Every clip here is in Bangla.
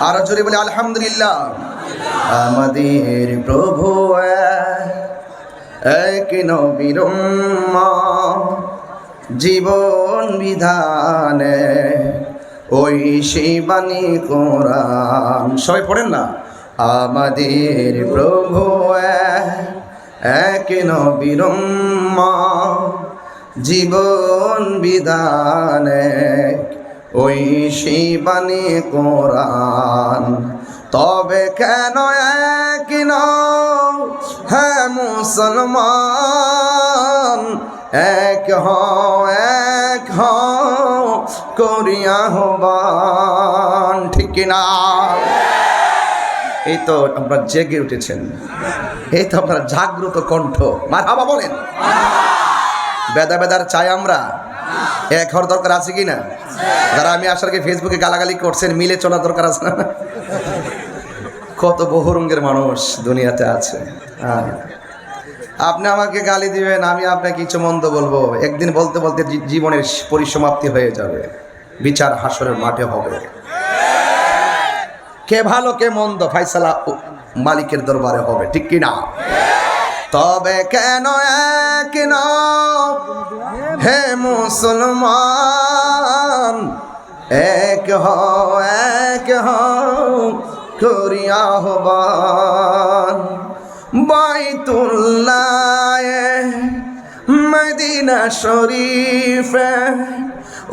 আর জোরে বলে আলহামদুলিল্লাহ। আমাদের প্রভু এক নবীর জীবন বিধানে, ওই শিবানী কোরআন। সবাই পড়েন না? আমাদের প্রভু এক নবীর জীবন বিধানে ওই শিবানী কোরআন। তবে কেন এক হ্যাঁ মুসলমান? এক হ এক হ করিয়া হবান ঠিক না? এই তো আপনারা জেগে উঠেছেন। এই তো আপনারা জাগ্রত কণ্ঠ। মার হাবা বলেন। বেদা বেদার চাই আমরা। এক হওয়ার দরকার আছে কি না? যারা আমি আসার আগে ফেসবুকে গালাগালি করছেন, মিলে চলার দরকার আছে না? কত বহুরঙ্গের মানুষ দুনিয়াতে আছে। আপনি আমাকে গালি দিবেন, আমি আপনাকে কিছু মন্দ বলব। একদিন বলতে বলতে জীবনের পরিসমাপ্তি হয়ে যাবে। বিচার হাসরের মাঠে হবে। কে ভালো, কে মন্দ, ফাইসালা মালিকের দরবারে হবে, ঠিক কি না? তবে কেন এক হে মুসলমান, এক হও এক হও করিয়া হবান বাইতুল্লাহ মদিনা শরীফে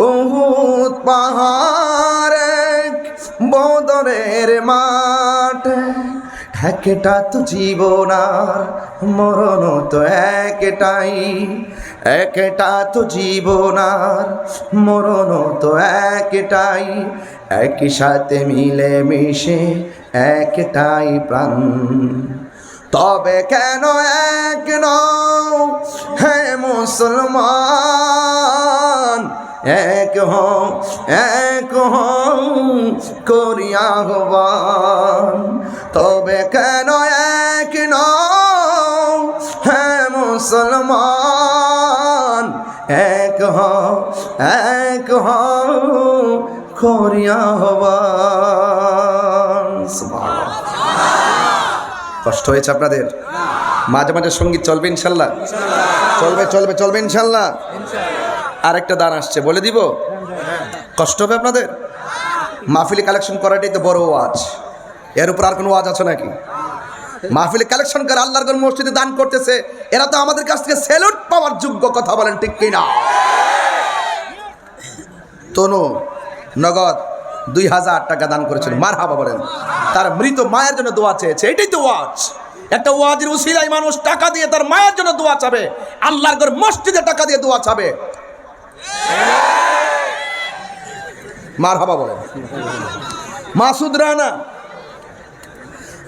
উহুদ পাহাড়ে, বদরের মাঠ একটা তো জীবন আর মরণ তো একটাই। একটা তো জীবন আর মরণ তো একটাই। একই সাথে মিলে মিশে একটাই প্রাণ। তবে কেন এক নও হে মুসলমান? এক হও এক হও করিয়া হবান তবে কেন এক নও? হে মুসলমান, এক হও এক হও, করিয়া হবান কষ্ট হয়েছে আপনাদের? মাঝে মাঝে সংগীত চলবে ইনশাল্লাহ। চলবে চলবে চলবে ইনশাল্লাহ। আরেকটা দান আসছে, বলে দিব? কষ্ট হবে আপনাদের? মাহফিলি কালেকশন করাটাই তো বড় ওয়াজ। এর উপর আর কোনো ওয়াজ আছে নাকি? মাহফিলি কালেকশন করে আল্লাহর কোন মসজিদে দান করতেছে, এরা তো আমাদের কাছ থেকে স্যালুট পাওয়ার যোগ্য কথা বলেন ঠিক কিনা? তনু নগদ দুই হাজার টাকা দান করেছিল। মার হাবা বলেন, তার মৃত মায়ের জন্য দোয়া চেয়েছে। এটাই তো ওয়াজ। একটা ওয়াজের উসিলাই মানুষ টাকা দিয়ে তার মায়ের জন্য দোয়া চাবে, আল্লাহর ঘর মসজিদে টাকা দিয়ে দোয়া চাবে। মার হাবা বলেন, মাসুদ রানা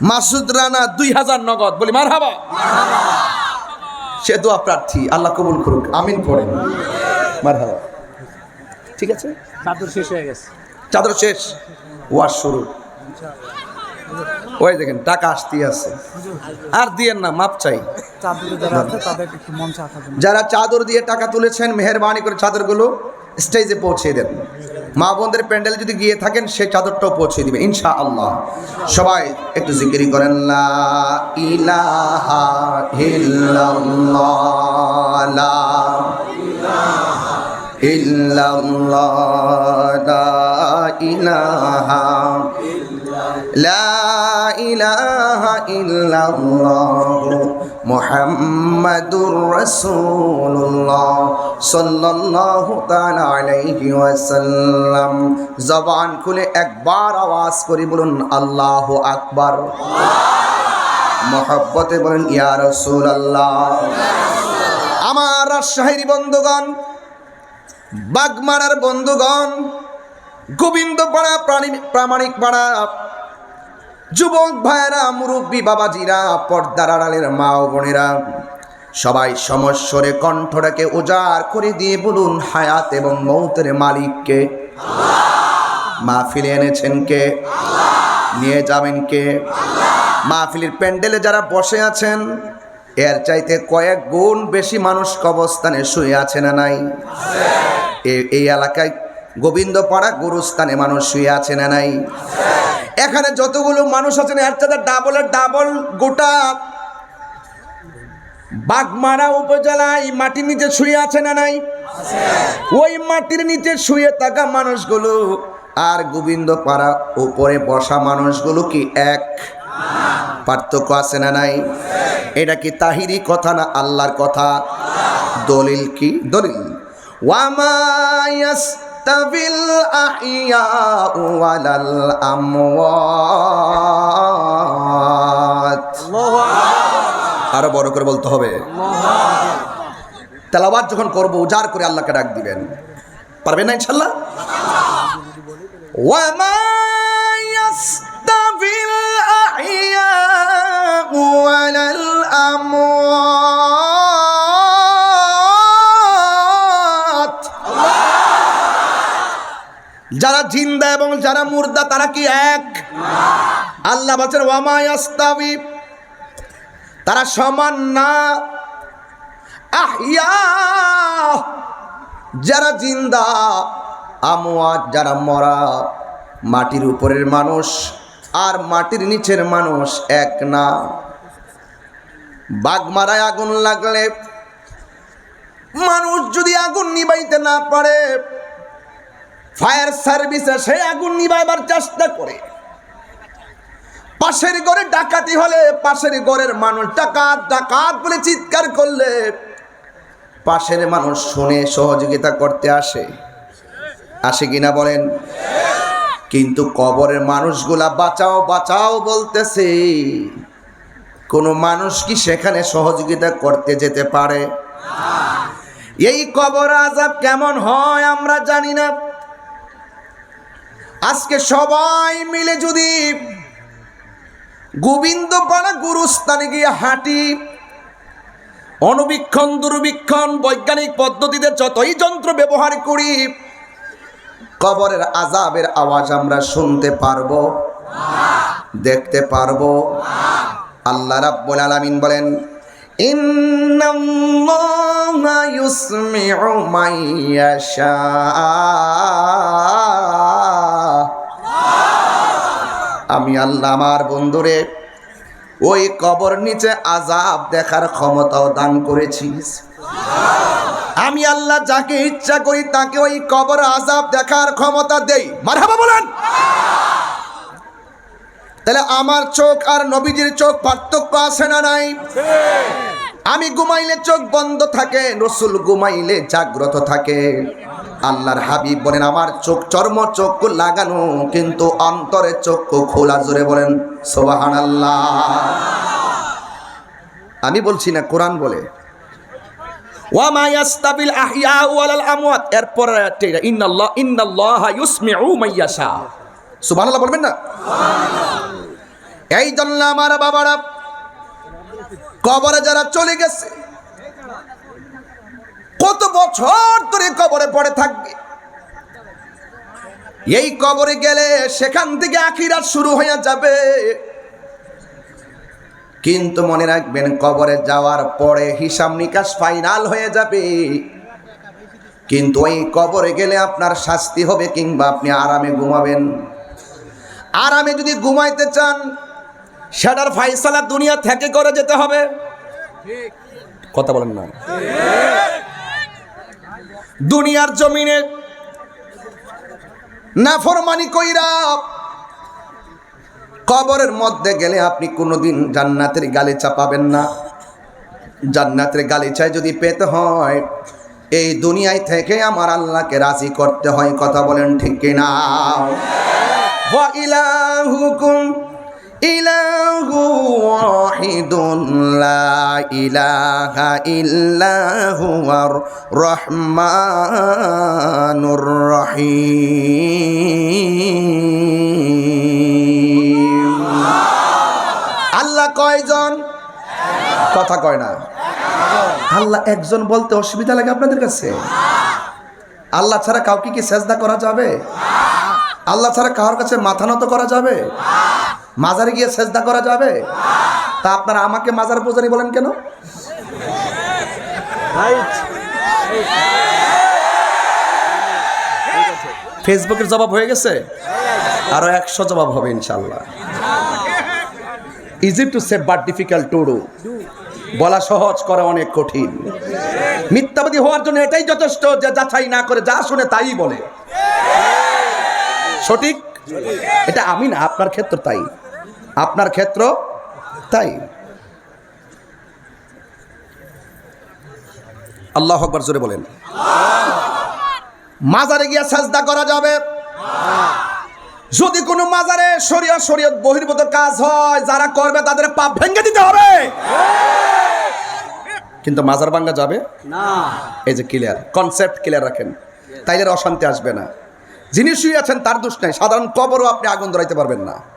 মাসুদ রানা দুই হাজার নগদ। বলি মার হাবা সে দোয়া প্রার্থী আল্লাহ কবুল করুক আমিন পড়েন মার হাবা ঠিক আছে? চাদর শেষ হয়ে গেছে। চাদর শেষ? ওয়াশ শুরু। ওই দেখেন টাকা আসতেই আছে। আর দিয়েন না মাপ চাই। যারা চাদর দিয়ে টাকা তুলেছেন মেহরবানি করে চাদরগুলো স্টেজে পৌঁছে দেন। মা বোনদের প্যান্ডেল যদি গিয়ে থাকেন সেই চাদরটাও পৌঁছে দিবেন ইনশা আল্লাহ সবাই একটু জিকিরি করেন, লা ইলাহা লা লা ইলাহা لا إله إلا الله محمد رسول الله صلى الله تعالى عليه وسلم জবান খুলে একবার আওয়াজ করি বলুন আল্লাহ আকবার মহব্বতে বলেন ইয়া রসুল আল্লাহ আমার রাজশাহীর বন্ধুগণ বাগমারার বন্ধুগণ গোবিন্দ পাড়া প্রাণী প্রামাণিক পাড়া যুবক ভাইয়েরা, মুরব্বী বাবাজিরা, পর্দার আড়ালের মা ও বোনেরা, সবাই সমস্বরে কণ্ঠটাকে উজাড় করে দিয়ে বলুন, হায়াত এবং মৌতের মালিককে। মাহফিলে এনেছেন কে? নিয়ে যাবেন কে? মাহফিলের প্যান্ডেলে যারা বসে আছেন, এর চাইতে কয়েক গুণ বেশি মানুষ কবস্থানে শুয়ে আছে না নাই? এই এলাকায় গোবিন্দপাড়া গুরুস্থানে মানুষ শুয়ে আছে না নাই? এখানে যতগুলো মানুষ আছেন, এর চাঁদা ডাবলের ডাবল গোটা বাগমারা উপজেলায় মাটির নিচে শুয়ে আছে না নাই? ওই মাটির নিচে শুয়ে থাকা মানুষগুলো আর গোবিন্দ পাড়া উপরে বসা মানুষগুলো কি এক? পার্থক্য আছে না নাই? এটা কি তাহিরি কথা না আল্লাহর কথা? দলিল কি? দলিল। ওয়ামা ইয়াস্তাবিল আহইয়াউ ওয়ালাল আমওয়াত। আরও বড় করে বলতে হবে। তেলাওয়াত যখন করব, উজাড় করে আল্লাহকে ডাক দিবেন। পারবেন না ইনশাল্লাহ? ওয়ামা ইয়াস্তাবিল আহইয়াউ ওয়ালাল আমওয়াত। যারা জিন্দা এবং যারা মুর্দা, তারা কি এক? আল্লাহ বলছেন, ওয়ামা ইয়াস্তাবি তারা সমান না। আহিয়া যারা জিন্দা আমোয়াত যারা মরা, মাটির উপরের মানুষ আর মাটির নিচের মানুষ এক না। বাঘ মারায় আগুন লাগলে, মানুষ যদি আগুন নিবাইতে না পারে ফায়ার সার্ভিসে সে আগুন নিবাইবার চেষ্টা করে। পাশের ঘরে ডাকাতি হলে পাশের ঘরের মানুষ ডাকাত ডাকাত বলে চিৎকার করলে পাশের মানুষ শুনে সহযোগিতা করতে আসে। আসে কিনা বলেন? কিন্তু কবরের মানুষগুলা, বাঁচাও বাঁচাও, বলতেছে। কোনো মানুষ কি সেখানে সহযোগিতা করতে যেতে পারে? এই কবর আজাব কেমন হয় আমরা জানি না। আজকে সবাই মিলে যদি গোবিন্দপাড়া গুরুস্থানে গিয়ে হাঁটি অনুবীক্ষণ দুর্বীক্ষণ, বৈজ্ঞানিক পদ্ধতিতে যতই যন্ত্র ব্যবহার করি, কবরের আজাবের আওয়াজ আমরা শুনতে পারব, দেখতে পারব। আল্লাহ রাব্বুল আলামিন বলেন, ইন্নাল্লাহা ইউসমিউ মান আমি আল্লাহ আমার বন্ধুরে ওই কবর নিচে আজাব দেখার ক্ষমতাও দান করেছি। আমি আল্লাহ যাকে ইচ্ছা করি তাকে ওই কবর আজাব দেখার ক্ষমতা দেই। মারহাবা বলেন। তাহলে আমার চোখ আর নবীজির চোখ পার্থক্য আছে না নাই? আমি ঘুমাইলে চোখ বন্ধ থাকে রসুল ঘুমাইলে জাগ্রত থাকে। আল্লাহর হাবিব বলেন আমার চোখ চর্ম চোখ লাগানো কিন্তু অন্তরে চোখ খোলা। জোরে বলেন সোবাহান আল্লাহ আমি বলছি না কোরআন বলে। বলবেন না? এই জন্য আমার বাবারা কবরে যারা চলে গেছে, কত বছর ধরে কবরে পড়ে থাকবে। এই কবরে গেলে সেখান থেকে আখিরাত শুরু হয়ে যাবে। কিন্তু মনে রাখবেন, কবরে যাওয়ার পরে হিসাব নিকাশ ফাইনাল হয়ে যাবে। কিন্তু ওই কবরে গেলে আপনার শাস্তি হবে কিংবা আপনি আরামে ঘুমাবেন। আরামে যদি ঘুমাইতে চান, সেটার ফাইসালা দুনিয়া থেকে করে যেতে হবে। কথা বলেন না। দুনিয়ার জমিনে নাফরমানি কইরা কবরের মধ্যে গেলে আপনি কোনোদিন জান্নাতের গালিচা পাবেন না। জান্নাতের গালিচায় যদি পেতে হয় এই দুনিয়ায় থেকে আমার আল্লাহকে রাজি করতে হয় কথা বলেন ঠিক কিনা? আল্লাহ কয়জন? কথা কয় না। আল্লাহ একজন বলতে অসুবিধা লাগে আপনাদের কাছে? আল্লাহ ছাড়া কাউকে কি সেজদা করা যাবে? আল্লাহ ছাড়া কারোর কাছে মাথা নত করা যাবে? মাজারে গিয়ে সেজদা করা যাবে? তা আপনারা আমাকে মাজার পূজারি বলেন কেন? ফেসবুকের জবাব হয়ে গেছে? আরও একশো জবাব হবে ইনশাল্লাহ। Easy to say but difficult to do বলা সহজ, করা অনেক কঠিন। মিথ্যাবাদী হওয়ার জন্য এটাই যথেষ্ট যে যাচাই না করে যা শুনে তাই বলে। সঠিক? এটা আমি না, আপনার ক্ষেত্র তাই। আপনার ক্ষেত্র তাই। আল্লাহ আকবর জোরে বলেন। মাজারে গিয়া সাজদা করা যাবে। যদি কোনো মাজারে শরীয়ত শরীয়ত বহির্ভূত কাজ হয় যারা করবে তাদের পাপ ভেঙে দিতে হবে। কিন্তু মাজার ভাঙ্গা যাবে? না। এই যে ক্লিয়ার কনসেপ্ট ক্লিয়ার রাখেন। তাইলে অশান্তি আসবে না। যিনি শুয়ে আছেন তার দোষ নাই। সাধারণ কবরও আপনি আগুন ধরাইতে পারবেন না।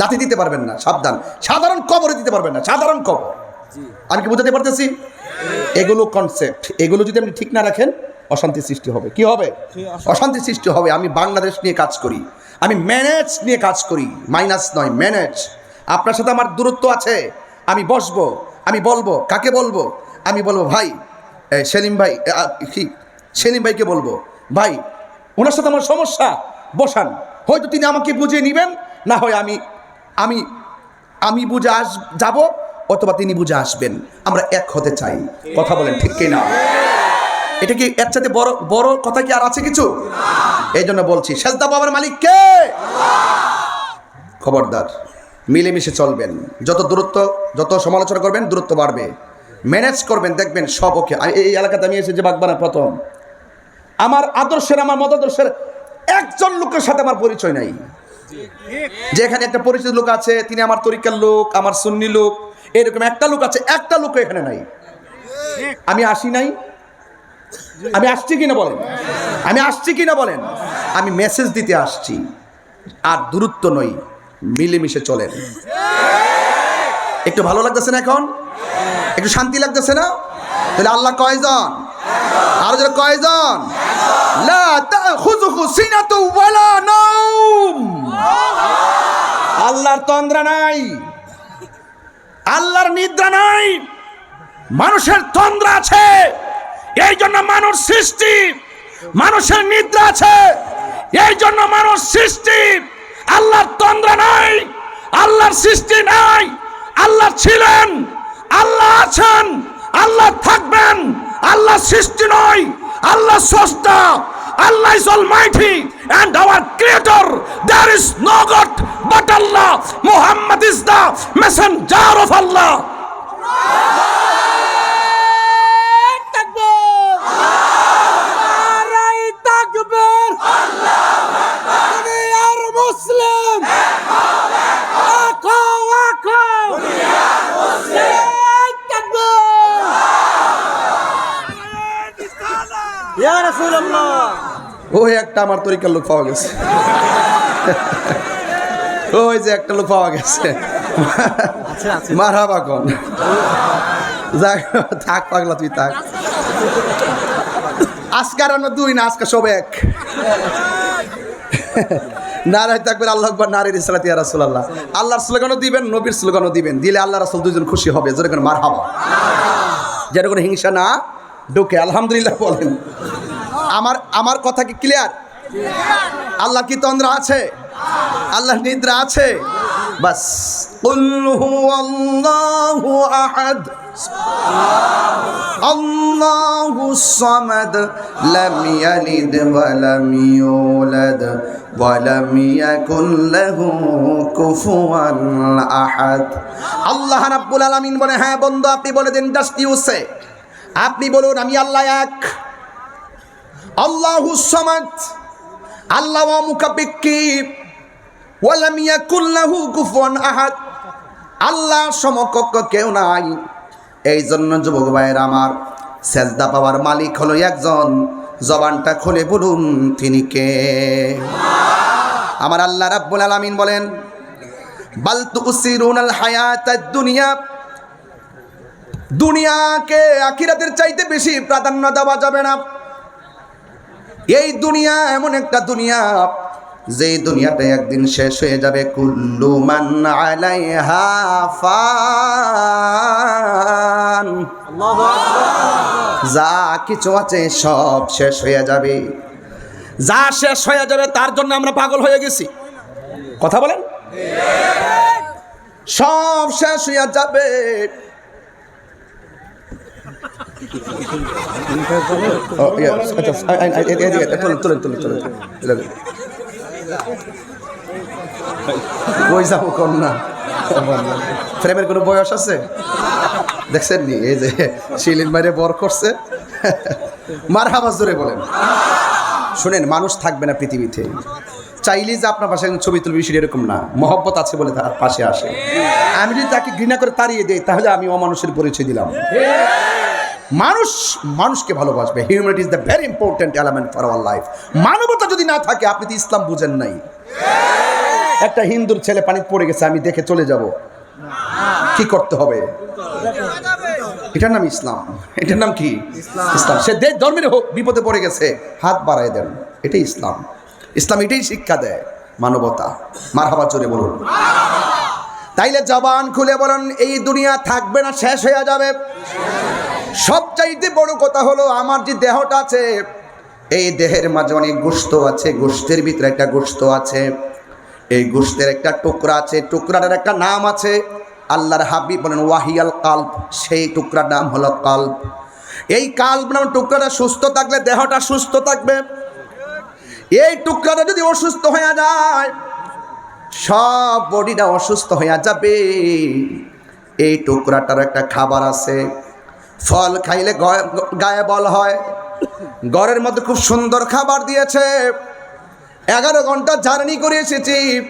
লাথি দিতে পারবেন না সাবধান। সাধারণ কবরে দিতে পারবেন না সাধারণ কবর। আমি কি বুঝাতে পারতেছি? এগুলো কনসেপ্ট এগুলো যদি আপনি ঠিক না রাখেন অশান্তি সৃষ্টি হবে। কি হবে? অশান্তি? সৃষ্টি হবে। আমি বাংলাদেশ নিয়ে কাজ করি। আমি ম্যানেজ নিয়ে কাজ করি। মাইনাস নয় ম্যানেজ আপনার সাথে আমার দূরত্ব আছে। আমি বসবো আমি বলব কাকে বলব? আমি বলব ভাই সেলিম ভাই কি? সেলিম ভাইকে বলব ভাই ওনার সাথে আমার সমস্যা বসান। হয়তো তিনি আমাকে বুঝিয়ে নেবেন না হয় আমি আমি আমি বুঝে আস, যাব অথবা তিনি বুঝে আসবেন। আমরা এক হতে চাই। কথা বলেন, ঠিক কি না এটা কি এর সাথে বড় বড় কথা কি আর আছে কিছু? এই জন্য বলছি, সেজদা বাবার মালিক কে? খবরদার, মিলেমিশে চলবেন। যত দূরত্ব, যত সমালোচনা করবেন, দূরত্ব বাড়বে। ম্যানেজ করবেন, দেখবেন সব ওকে। এই এলাকাতে আমি এসেছি বাগবানা প্রথম। আমার আদর্শের, আমার মতাদর্শের একজন লোকের সাথে আমার পরিচয় নাই। যে এখানে একটা পরিচিত লোক আছে, তিনি আমার তরিকার লোক, আমার সুন্নি লোক, এরকম একটা লোক আছে, একটা লোক এখানে নাই। আমি আসি নাই? আমি আসছি কিনা বলেন? আমি আসছি কিনা বলেন? আমি মেসেজ দিতে আসছি, আর দূরত্ব নই মিলেমিশে চলেন। একটু ভালো লাগতেছে না এখন? একটু শান্তি লাগতেছে না? তাহলে আল্লাহ কয়জন? আরও যারা কয়জন? লা তাখুযুহু সিনাতু ওয়ালা নাওম। আল্লাহর তন্দ্রা নাই। আল্লাহর নিদ্রা নাই। মানুষের তন্দ্রা আছে। এই জন্য মানুষ সৃষ্টি। মানুষের নিদ্রা আছে। এই জন্য মানুষ সৃষ্টি। আল্লাহর তন্দ্রা নাই। আল্লাহর সৃষ্টি নাই। আল্লাহ ছিলেন। আল্লাহ আছেন। আল্লাহ থাকবেন। আল্লাহ সৃষ্টি নয় আল্লাহ স্রষ্টা Allah is almighty and our creator there is no God but Allah Muhammad is the messenger of Allah ওই একটা আমার তরিকার লোক পাওয়া গেছে। ওই যে একটা লোক পাওয়া গেছে। আছে আছে। মারহাবা কোন। যাক থাক পাগলা তুই থাক। আজকার আমরা দুই না আজকে সব এক। নারায় থাকবেন আল্লাহ আকবর নারীর ইসলাতি রাসুল্লাহ আল্লাহর স্লোগানও দিবেন নবীর স্লোগানও দিবেন। দিলে আল্লাহ রাসুল দুজন খুশি হবে যেরকম মার হাবা যেন কোনো হিংসা না ঢুকে। আলহামদুলিল্লাহ বলেন। আমার আমার কথা কি ক্লিয়ার আল্লাহ কি তন্দ্রা আছে আল্লাহ নিদ্রা আছে বাস কুল হুয়াল্লাহু আহাদ الله الصمد لم يلد ولم يولد ولم يكن له كفوا احد আল্লাহ রাব্বুল আলামিন বলে হ্যাঁ বন্ধু আপনি বলে দিন জাস্ট ইউ সে আপনি বলুন আমি আল্লাহ এক আল্লাহু সামাদ, আল্লাহ মুকাবিক্কি ওয়ালাম ইয়াকুল লাহু কুফুয়ান আহাদ। আল্লাহ সমকক্ষ কেউ নাই। এই জন্য যুবক ভাইয়ের আমার, সেজদা পাওয়ার মালিক হলো একজন। জবানটা খুলে বলুন, তিনি কে? আমার আল্লাহ রাব্বুল আলামিন বলেন, বাল তুসিরুনাল হায়াতাদ দুনিয়া দুনিয়াকে আখিরাতের চাইতে বেশি প্রাধান্য দেওয়া যাবে না। এই দুনিয়া এমন একটা দুনিয়া যে দুনিয়াটা একদিন শেষ হয়ে যাবে কুল্লু মান আলাইহা ফান। যা কিছু আছে সব শেষ হয়ে যাবে। যা শেষ হয়ে যাবে তার জন্য আমরা পাগল হয়ে গেছি। কথা বলেন? সব শেষ হয়ে যাবে ও, ইয়ে, আচ্ছা, আই- আই- আই- এদিকে, এদিকে, যাব কোন বয়স আছে? দেখছেন নি? এই যে শিলিন মারে বর করছে। মার হাবাস ধরে বলেন। শুনেন, মানুষ থাকবে না পৃথিবীতে। চাইলে যে আপনার পাশে ছবি তুলবি, সেটা এরকম না। মহব্বত আছে বলে তার পাশে আসে। আমি যদি তাকে ঘৃণা করে তাড়িয়ে দেই, তাহলে আমি অমানুষের পরিচয় দিলাম। মানুষ, মানুষকে ভালোবাসবে। Humanity is the very important element for our life মানবতা যদি না থাকে, আপনি তো ইসলাম বুঝেন নাই। একটা হিন্দুর ছেলে পানিতে পড়ে গেছে, আমি দেখে চলে যাব। কি করতে হবে? এটার নাম ইসলাম। এটার নাম কি? ইসলাম। সে দেশ ধর্মের হোক, বিপদে পড়ে গেছে, হাত বাড়ায় দেন। এটাই ইসলাম। ইসলাম এটাই শিক্ষা দেয় মানবতা। মার হাবা চলে বলুন। তাইলে জবান খুলে বলুন, এই দুনিয়া থাকবে না, শেষ হয়ে যাবে। সবচাইতে বড় কথা হলো, আমার যে দেহটা আছে, এই দেহের মাঝে অনেক গোস্ত আছে, গোস্তের ভিতরে একটা গোস্ত আছে। এই গোস্তের একটা টুকরা আছে টুকরাটার একটা নাম আছে, আল্লাহর হাবিব বলেন, ওয়াহিয়াল কাল্প সেই টুকরার নাম হলো কাল্প এই কাল্প নাম টুকরাটা সুস্থ থাকলে, দেহটা সুস্থ থাকবে। এই টুকরাটা যদি অসুস্থ হয়ে যায়, সব বডিটা অসুস্থ হয়ে যাবে। এই টুকরাটার একটা খাবার আছে। ফল খাইলে গয়ে- বল হয়। ঘরের মধ্যে খুব সুন্দর খাবার দিয়েছে। এগারো ঘণ্টা জার্নি করে এসেছি।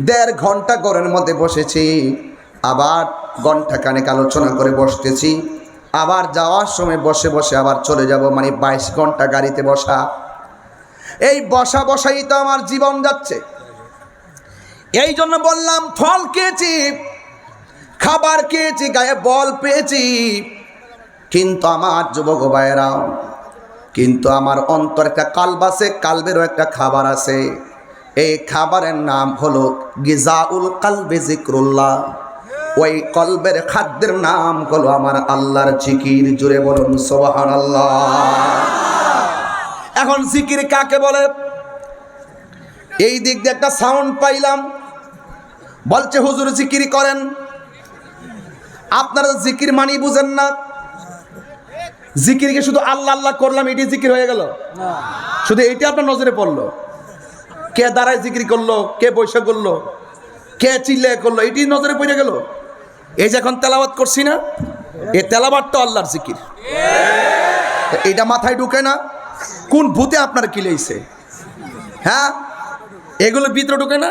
দেড় ঘণ্টা ঘরের মধ্যে বসেছি। আবার ঘণ্টা কানেক আলোচনা করে বসতেছি। আবার যাওয়ার সময় বসে বসে আবার চলে যাব মানে বাইশ ঘণ্টা গাড়িতে বসা। এই বসা বসাই তো আমার জীবন যাচ্ছে। এই জন্য বললাম, ফল খেয়েছি, খাবার খেয়েছি, গায়ে বল পেয়েছি। কিন্তু আমার যুবক ভাইয়েরা, কিন্তু আমার অন্তর একটা কালব আছে, কালবেরও একটা খাবার আছে। এই খাবারের নাম হলো গিজাউল কালবে জিক্রুল্লাহ ওই কলবের খাদ্যের নাম হলো আমার আল্লাহর জিকির জুড়ে বলুন সোহান আল্লাহ এখন জিকির কাকে বলে? এই দিক দিয়ে একটা সাউন্ড পাইলাম। বলছে, হুজুর, জিকির করেন? আপনারা জিকির মানি বুঝেন না। জিকিরকে শুধু আল্লাহ আল্লাহ করলাম এটি জিকির হয়ে গেল? শুধু এইটা আপনার নজরে পড়ল? কে দাঁড়ায় জিকির করল কে বৈশা করল কে চিল্লে করল এটি নজরে পড়ে গেল? এই যে এখন তেলাবাত করছি না তেলাবাত তো আল্লাহর জিকির। তো এইটা মাথায় ঢুকে না কোন ভূতে আপনার কিলেইছে হ্যাঁ? এগুলো ভিতরে ঢুকে না?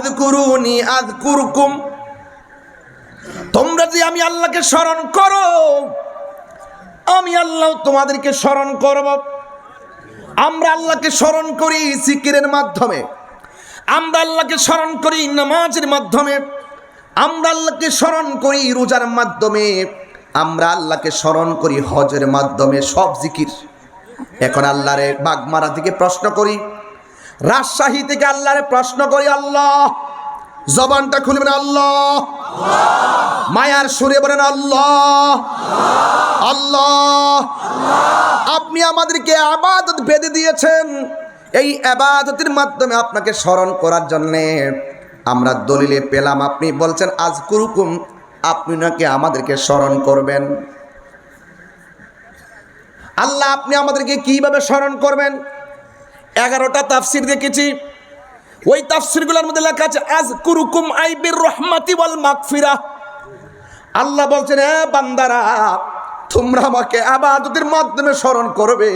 ফাদকুরুনি আযকুরকুম। তোমরা যে আমি আল্লাহকে স্মরণ করো, আমি আল্লাহ তোমাদেরকে স্মরণ করব। আমরা আল্লাহকে স্মরণ করি জিকিরের মাধ্যমে। আমরা আল্লাহকে স্মরণ করি নামাজের মাধ্যমে। আমরা আল্লাহকে স্মরণ করি রোজার মাধ্যমে। আমরা আল্লাহকে স্মরণ করি হজের মাধ্যমে সব জিকির। এখন আল্লাহরে বাগমারা থেকে প্রশ্ন করি রাজশাহী থেকে আল্লাহরে প্রশ্ন করি, আল্লাহ। জবানটা খুলবেন আল্লাহ। মায়ার সুরে বলেন, আল্লাহ। আল্লাহ। আপনি আমাদেরকে আবাদত বেঁধে দিয়েছেন। এই আবাদতের মাধ্যমে আপনাকে স্মরণ করার জন্যে আমরা দলিলে পেলাম। আপনি বলছেন, আজ কুরুকুম, আপনি নাকি আমাদেরকে স্মরণ করবেন? আল্লাহ, আপনি আমাদেরকে কীভাবে স্মরণ করবেন? এগারোটা তাফসির দেখেছি। ওই তাফসিরগুলোর মধ্যে লেখা আছে, আজ কুরুকুম আইবির রহমাতি ওয়াল মাকফিরা আল্লাহ বলছেন হ্যাঁ বান্দারা, তোমরা আমাকে আবাদতের মাধ্যমে স্মরণ করবে।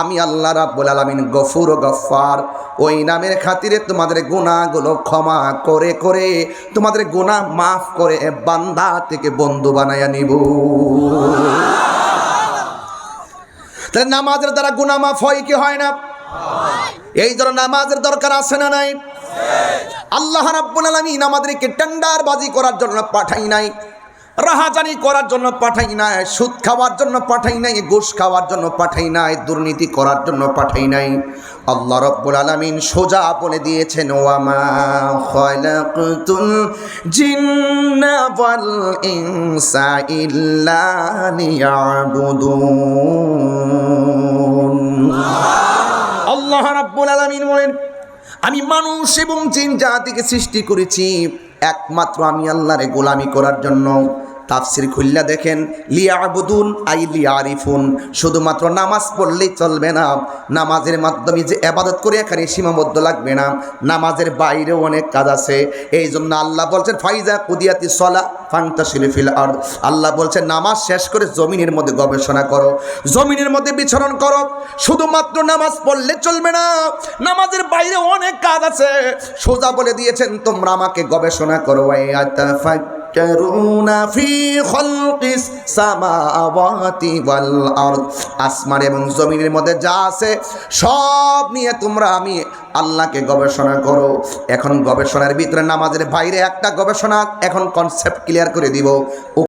আমি আল্লাহ রাব্বুল আলামিন গফুর ও গফফার। ওই নামের খাতিরে তোমাদের গুনাহগুলো ক্ষমা করে করে, তোমাদের গুনাহ মাফ করে বান্দা থেকে বন্ধু বানায়া নিব। তাহলে নামাজের দ্বারা গুনাহ মাফ হয় কি হয় না? এই জন্য নামাজের দরকার আছে না নাই? আল্লাহ রাব্বুল আলামিন আমাদেরকে টেন্ডার বাজি করার জন্য পাঠাই নাই, রাহাজানি করার জন্য পাঠাই নাই, সুদ খাওয়ার জন্য পাঠাই নাই, ঘুষ খাওয়ার জন্য পাঠাই নাই, দুর্নীতি করার জন্য পাঠাই নাই। আল্লাহ রব্বুল আলামিন সোজা বলে দিয়েছেন ওয়ামা খালাকতুল জিন্না ওয়াল ইনসা ইল্লা লিয়াবুদুন। আল্লাহ রাব্বুল আলামিন বলেন, আমি মানুষ এবং জিন জাতিকে সৃষ্টি করেছি, একমাত্র আমি আল্লাহরে গোলামি করার জন্য। তাফসির খুল্লা দেখেন, লিয়াবুদুন আই লিয়ারিফুন। শুধুমাত্র নামাজ পড়লেই চলবে না। নামাজের মাধ্যমে যে আবাদত করে এখানে সীমাবদ্ধ লাগবে না। নামাজের বাইরেও অনেক কাজ আছে। এই জন্য আল্লাহ বলছেন, ফাইজা কুদিয়াতি সলা ফাংতা শিরিফিল আর আল্লাহ বলছেন, নামাজ শেষ করে জমিনের মধ্যে গবেষণা করো। জমিনের মধ্যে বিচরণ করো। শুধুমাত্র নামাজ পড়লে চলবে না। নামাজের বাইরে অনেক কাজ আছে। সোজা বলে দিয়েছেন, তোমরা আমাকে গবেষণা করো। ইয়াতাফাক্কারুনা আসমান এবং জমিনের মধ্যে যা আছে, সব নিয়ে তোমরা আমি আল্লাহকে গবেষণা করো। এখন গবেষণার ভিতরে নামাজের বাইরে একটা গবেষণা, এখন কনসেপ্ট ক্লিয়ার করে দিব।